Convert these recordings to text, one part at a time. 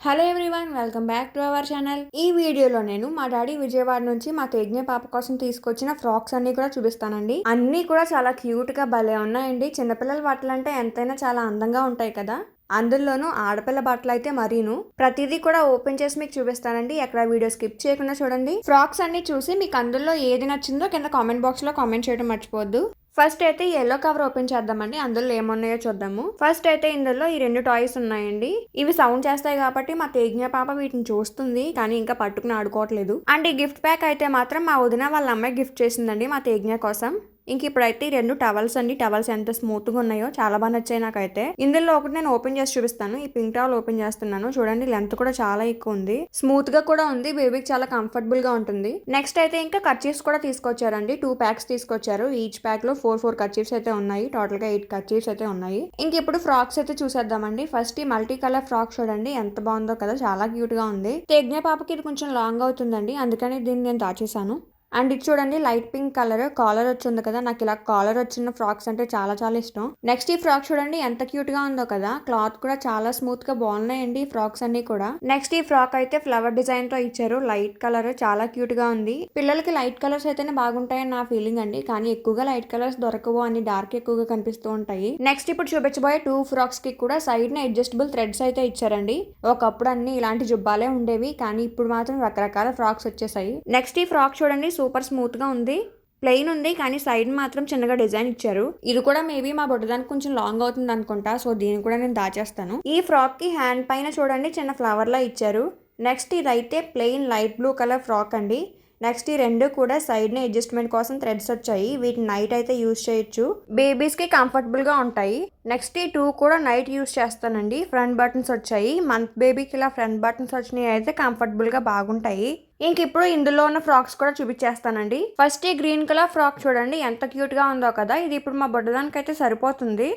Hello everyone welcome back to our channel ఈ వీడియోలో నేను మా డాడీ విజయవాడ నుంచి మా తేజ్ఞ పాప కోసం తీసుకొచ్చిన ఫ్రాక్స్ అన్ని కూడా చూపిస్తానండి. అన్ని కూడా చాలా క్యూట్గా భలే ఉన్నాయండి. చిన్నపిల్లల బట్టలు అంటే ఎంతైనా చాలా అందంగా ఉంటాయి కదా. అందులోనూ ఆడపిల్ల బట్టలు అయితే మరీను. ప్రతిదీ కూడా ఓపెన్ చేసి మీకు చూపిస్తానండి. ఎక్కడ వీడియో స్కిప్ చేయకుండా చూడండి. ఫ్రాక్స్ అన్ని చూసి మీకు అందులో ఏది నచ్చిందో కింద కామెంట్ బాక్స్లో కామెంట్ చేయడం మర్చిపోవద్దు. ఫస్ట్ అయితే ఎల్లో కవర్ ఓపెన్ చేద్దామండి. అందులో ఏమున్నాయో చూద్దాము. ఫస్ట్ అయితే ఇందులో ఈ రెండు టాయ్స్ ఉన్నాయండి. ఇవి సౌండ్ చేస్తాయి కాబట్టి మా తేజ్ఞ పాప వీటిని చూస్తుంది కానీ ఇంకా పట్టుకుని ఆడుకోవట్లేదు. అండ్ ఈ గిఫ్ట్ ప్యాక్ అయితే మాత్రం మా వదిన వాళ్ళ అమ్మాయి గిఫ్ట్ చేసిందండి మా తేజ్ఞ కోసం. ఇంక ఇప్పుడైతే ఈ రెండు టవల్స్ అండి. టవల్స్ ఎంత స్మూత్గా ఉన్నాయో చాలా బాగా నచ్చాయి నాకైతే. ఇందులో ఒకటి నేను ఓపెన్ చేసి చూపిస్తాను. ఈ పింక్ టవల్ ఓపెన్ చేస్తున్నాను. చూడండి లెంత్ కూడా చాలా ఎక్కువ ఉంది. స్మూత్గా కూడా ఉంది. బేబీకి చాలా కంఫర్టబుల్గా ఉంటుంది. నెక్స్ట్ అయితే ఇంకా కర్చీఫ్స్ కూడా తీసుకొచ్చారండి. టూ ప్యాక్స్ తీసుకొచ్చారు. ఈచ్ ప్యాక్లో ఫోర్ ఫోర్ కర్చీఫ్స్ అయితే ఉన్నాయి. టోటల్గా ఎయిట్ కర్చీఫ్స్ అయితే ఉన్నాయి. ఇంక ఇప్పుడు ఫ్రాక్స్ అయితే చూసేద్దామండి. ఫస్ట్ ఈ మల్టీ కలర్ ఫ్రాక్ చూడండి. ఎంత బాగుందో కదా. చాలా క్యూట్గా ఉంది. తేజ్ఞ పాపకి ఇది కొంచెం లాంగ్ అవుతుందండి. అందుకని దీన్ని నేను దాచేసాను అండ్ ఇది చూడండి లైట్ పింక్ కలర్ కాలర్ వచ్చింది కదా నాకు ఇలా కాలర్ వచ్చిన ఫ్రాక్స్ అంటే చాలా చాలా ఇష్టం. నెక్స్ట్ ఈ ఫ్రాక్ చూడండి ఎంత క్యూట్గా ఉందో కదా క్లాత్ కూడా చాలా స్మూత్గా బాగున్నాయండి ఈ ఫ్రాక్స్ అన్ని కూడా. నెక్స్ట్ ఈ ఫ్రాక్ అయితే ఫ్లవర్ డిజైన్తో ఇచ్చారు లైట్ కలర్ చాలా క్యూట్గా ఉంది. పిల్లలకి లైట్ కలర్స్ అయితేనే బాగుంటాయని నా ఫీలింగ్ అండి కానీ ఎక్కువగా లైట్ కలర్స్ దొరకవు అని డార్క్ ఎక్కువగా కనిపిస్తూ ఉంటాయి. నెక్స్ట్ ఇప్పుడు చూపించబోయే టూ ఫ్రాక్స్కి కూడా సైడ్ని అడ్జస్టబుల్ థ్రెడ్స్ అయితే ఇచ్చారండి. ఒకప్పుడు అన్ని ఇలాంటి జుబ్బాలే ఉండేవి కానీ ఇప్పుడు మాత్రం రకరకాల ఫ్రాక్స్ వచ్చేసాయి. నెక్స్ట్ ఈ ఫ్రాక్ చూడండి సూపర్ స్మూత్గా ఉంది. ప్లెయిన్ ఉంది కానీ సైడ్ మాత్రం చిన్నగా డిజైన్ ఇచ్చారు. ఇది కూడా మేబీ మా బొడ్డదానికి కొంచెం లాంగ్ అవుతుంది అనుకుంటా సో దీన్ని కూడా నేను దాచేస్తాను. ఈ ఫ్రాక్కి హ్యాండ్ పైన చూడండి చిన్న ఫ్లవర్ లా ఇచ్చారు. నెక్స్ట్ ఇదైతే plain light blue colour frock అండి. నెక్స్ట్ ఈ రెండు కూడా సైడ్ని అడ్జస్ట్మెంట్ కోసం థ్రెడ్స్ వచ్చాయి. వీటిని నైట్ అయితే యూజ్ చేయొచ్చు. బేబీస్కి కంఫర్టబుల్గా ఉంటాయి. నెక్స్ట్ ఈ టూ కూడా నైట్ యూజ్ చేస్తానండి. ఫ్రంట్ బటన్స్ వచ్చాయి. మంత్ బేబీకి ఇలా ఫ్రంట్ బటన్స్ వచ్చినాయి అయితే కంఫర్టబుల్గా బాగుంటాయి. ఇంక ఇప్పుడు ఇందులో ఉన్న ఫ్రాక్స్ కూడా చూపించేస్తానండి. ఫస్ట్ ఈ గ్రీన్ కలర్ ఫ్రాక్ చూడండి ఎంత క్యూట్గా ఉందో కదా. ఇది ఇప్పుడు మా బుడ్డదానికి అయితే సరిపోతుంది.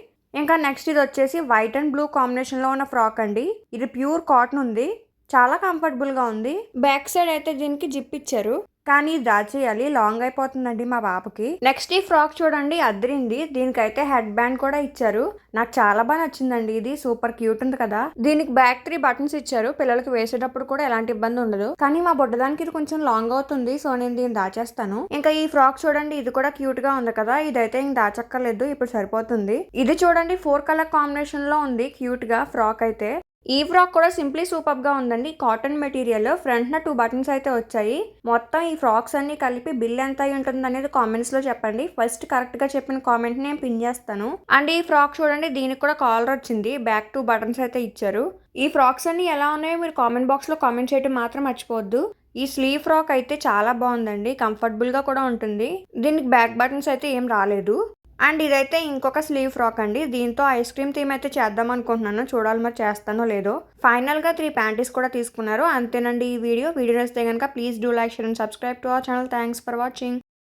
ఇంకా నెక్స్ట్ ఇది వచ్చేసి వైట్ అండ్ బ్లూ కాంబినేషన్లో ఉన్న ఫ్రాక్ అండి. ఇది ప్యూర్ కాటన్ ఉంది. చాలా కంఫర్టబుల్గా ఉంది. బ్యాక్ సైడ్ అయితే దీనికి జిప్ ఇచ్చారు. కానీ ఇది దాచేయాలి. లాంగ్ అయిపోతుందండి మా పాపకి నెక్స్ట్ ఈ ఫ్రాక్ చూడండి అద్దరింది దీనికైతే హెడ్ బ్యాండ్ కూడా ఇచ్చారు. నాకు చాలా బాగా నచ్చిందండి ఇది. సూపర్ క్యూట్ ఉంది కదా. దీనికి బ్యాక్ త్రీ బటన్స్ ఇచ్చారు. పిల్లలకి వేసేటప్పుడు కూడా ఎలాంటి ఇబ్బంది ఉండదు. కానీ మా బుడ్డదానికి ఇది కొంచెం లాంగ్ అవుతుంది సో నేను దీన్ని దాచేస్తాను. ఇంకా ఈ ఫ్రాక్ చూడండి ఇది కూడా క్యూట్గా ఉంది కదా. ఇదైతే ఇంక దాచక్కర్లేదు ఇప్పుడు సరిపోతుంది. ఇది చూడండి ఫోర్ కలర్ కాంబినేషన్లో ఉంది క్యూట్గా ఫ్రాక్ అయితే. ఈ ఫ్రాక్ కూడా సింప్లీ సూపర్గా ఉందండి. కాటన్ మెటీరియల్ ఫ్రంట్ న టూ బటన్స్ అయితే వచ్చాయి. మొత్తం ఈ ఫ్రాక్స్ అన్ని కలిపి బిల్ ఎంత అయి ఉంటుంది అనేది కామెంట్స్లో చెప్పండి. ఫస్ట్ కరెక్ట్గా చెప్పిన కామెంట్ నేను పిన్ చేస్తాను. అండ్ ఈ ఫ్రాక్ చూడండి దీనికి కూడా కాలర్ వచ్చింది. బ్యాక్ టూ బటన్స్ అయితే ఇచ్చారు. ఈ ఫ్రాక్స్ అన్ని ఎలా ఉన్నాయో మీరు కామెంట్ బాక్స్లో కామెంట్ చేయడం మాత్రం మర్చిపోవద్దు. ఈ స్లీవ్ ఫ్రాక్ అయితే చాలా బాగుందండి. కంఫర్టబుల్గా కూడా ఉంటుంది. దీనికి బ్యాక్ బటన్స్ అయితే ఏం రాలేదు. అండ్ ఇదైతే ఇంకొక స్లీవ్ ఫ్రాక్ అండి. దీంతో ఐస్ క్రీమ్ థీమ్ అయితే చేద్దాం అనుకుంటున్నాను. చూడాలి మరి చేస్తానో లేదో. ఫైనల్గా త్రీ ప్యాంటీస్ కూడా తీసుకున్నారు. అంతేనండి ఈ వీడియో. వీడియో నచ్చితే కనుక please do like share and subscribe to our channel thanks for watching